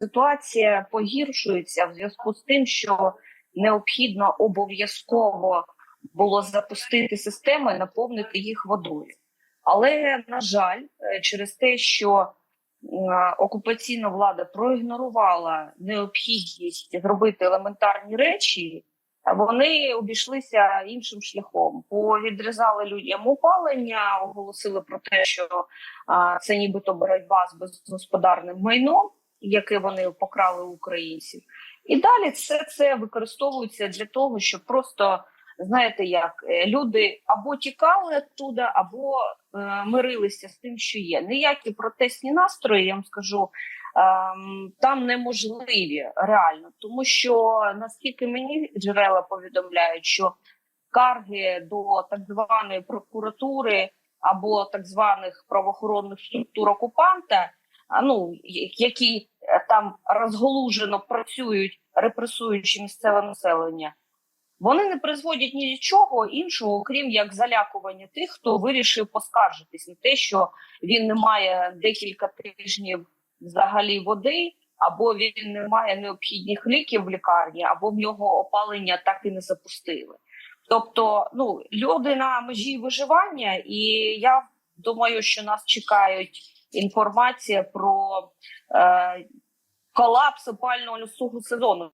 ситуація погіршується в зв'язку з тим, що необхідно обов'язково було запустити системи, наповнити їх водою. Але на жаль, е, через те, що е, окупаційна влада проігнорувала необхідність зробити елементарні речі, вони обійшлися іншим шляхом. Повідрізали людям опалення, оголосили про те, що це нібито боротьба з безгосподарним майном, яке вони покрали українців. І далі все це використовується для того, щоб просто знаєте, як е, люди або тікали оттуда, або е, мирилися з тим, що є. Ніякі протестні настрої, я вам скажу, ем, там неможливі реально, тому що наскільки мені джерела повідомляють, що скарги до так званої прокуратури або так званих правоохоронних структур окупанта, ну які е, там розголужено працюють, репресуючи місцеве населення. Вони не призводять нічого іншого, окрім як залякування тих, хто вирішив поскаржитись на те, що він не має декілька тижнів взагалі води, або він не має необхідних ліків в лікарні, або в нього опалення так і не запустили. Тобто, ну люди на межі виживання, і я думаю, що нас чекають інформація про е, колапс опального лісового сезону.